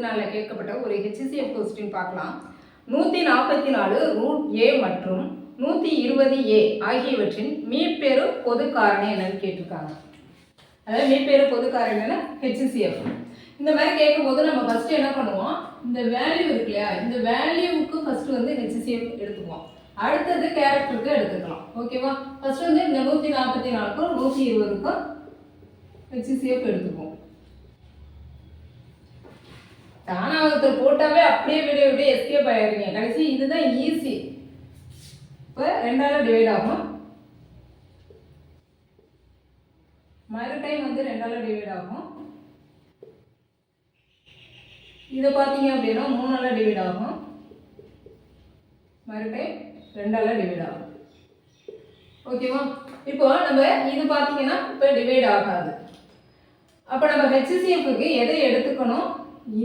இருபத்தி நாலில் கேட்கப்பட்ட ஒரு ஹெச்சிசிஎஃப் கொஸ்டின் பார்க்கலாம். நூற்றி நாற்பத்தி நாலு ரூட் ஏ மற்றும் நூற்றி இருபது ஏ ஆகியவற்றின் மீப்பெரு பொது காரணி என்னன்னு கேட்டிருக்காங்க. அதாவது மீப்பெரு பொது காரணி ஹெச்சிசிஎஃப் இந்த மாதிரி கேட்கும்போது நம்ம ஃபஸ்ட்டு என்ன பண்ணுவோம்? இந்த வேல்யூ இருக்கு இல்லையா? இந்த வேல்யூவுக்கு ஃபஸ்ட்டு வந்து ஹெச்சிசிஎஃப் எடுத்துக்குவோம். அடுத்தது கேரக்டருக்கு எடுத்துக்கலாம். ஓகேவா ஃபஸ்ட்டு வந்து இந்த நூற்றி நாற்பத்தி நாலுக்கும் நூற்றி இருபதுக்கும் ஹெச்சிசிஎஃப் எடுத்துக்குவோம். தானாவத்தை போட்டாவே அப்படியே விட விட எஸ்கேப் ஆயிடுறீங்க கடைசி இதுதான் ஈஸி இப்போ ரெண்டால டிவைட் ஆகும். மறு டைம் வந்து ரெண்டால டிவைட் ஆகும். இதை பார்த்தீங்க அப்படின்னா மூணால டிவைட் ஆகும். மறு டைம் ரெண்டால டிவைட் ஆகும் ஓகேவா இப்போ நம்ம இது பார்த்தீங்கன்னா இப்போ டிவைட் ஆகாது. அப்போ நம்ம ஹெச்சிசிஎஃப்க்கு எதை எடுத்துக்கணும்?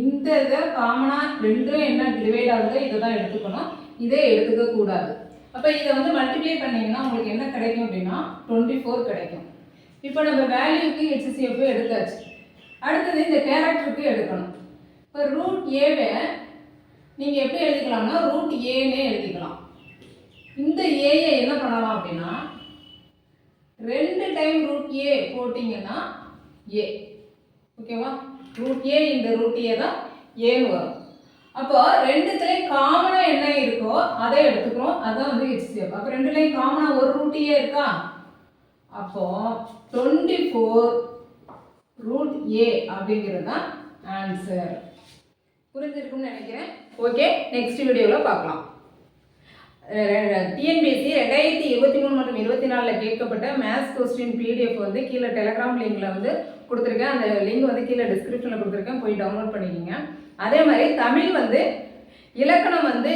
இந்த இதை காமனாக ரெண்டும் என்ன டிவைட் ஆகுதோ இதை தான் எடுத்துக்கணும். இதை எடுத்துக்க கூடாது. அப்போ இதை வந்து மல்டிப்ளை பண்ணிங்கன்னா உங்களுக்கு என்ன கிடைக்கும் அப்படின்னா டுவெண்ட்டி ஃபோர் கிடைக்கும். இப்போ நம்ம வேல்யூக்கு ஹெச்சிசிஎஃப் எடுத்தாச்சு. அடுத்தது இந்த கேரக்டருக்கு எடுக்கணும். இப்போ ரூட் ஏவை நீங்கள் எப்படி எழுதிக்கலாம்னா ரூட் ஏன்னே எழுதிக்கலாம். இந்த ஏயை என்ன பண்ணலாம் அப்படின்னா ரெண்டு டைம் ரூட் ஏ போட்டிங்கன்னா ஏ ஓகேவா? ரூட் ஏ இந்த ரூட் ஏ தான் ஏன்னு வரும். அப்போ ரெண்டுத்துலேயும் காமனாக என்ன இருக்கோ அதை எடுத்துக்கிறோம். அதான் வந்து ஹெச்சிஎஃப் அப்போ ரெண்டுலேயும் காமனாக ஒரு ரூட் ஏ இருக்கா? அப்போ டுவெண்ட்டி ஃபோர் ரூட் ஏ அப்படிங்கிறது தான் ஆன்சர் புரிஞ்சிருக்கும்னு நினைக்கிறேன். ஓகே நெக்ஸ்ட் வீடியோவில் பார்க்கலாம். டிஎன்பிஎஸ்சி ரெண்டாயிரத்தி இருபத்தி மூணு மற்றும் இருபத்தி நாலில் கேட்கப்பட்ட மேத்ஸ் கொஸ்டின் பிடிஎஃப் வந்து கீழே டெலகிராம் லிங்கில் வந்து கொடுத்துருக்கேன். அந்த லிங்க் வந்து கீழே டிஸ்கிரிப்ஷனில் கொடுத்துருக்கேன். போய் டவுன்லோட் பண்ணிக்கோங்க. அதே மாதிரி தமிழ் வந்து இலக்கணம் வந்து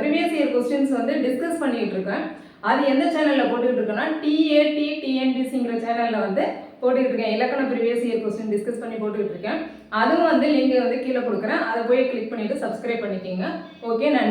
ப்ரீவியஸ் இயர் கொஸ்டின்ஸ் வந்து டிஸ்கஸ் பண்ணிகிட்டு இருக்கேன். அது எந்த சேனலில் போட்டுக்கிட்டு இருக்கேன்னா டிஏடி டிஎன்பிசிங்கிற சேனலில் வந்து போட்டுக்கிட்டு இருக்கேன். இலக்கண ப்ரீவியஸ் இயர் கொஸ்டின் டிஸ்கஸ் பண்ணி போட்டுக்கிட்டு இருக்கேன். அதுவும் வந்து லிங்க் வந்து கீழே கொடுக்குறேன். அதை போய் கிளிக் பண்ணிவிட்டு சப்ஸ்கிரைப் பண்ணிக்கோங்க. ஓகே நன்றி.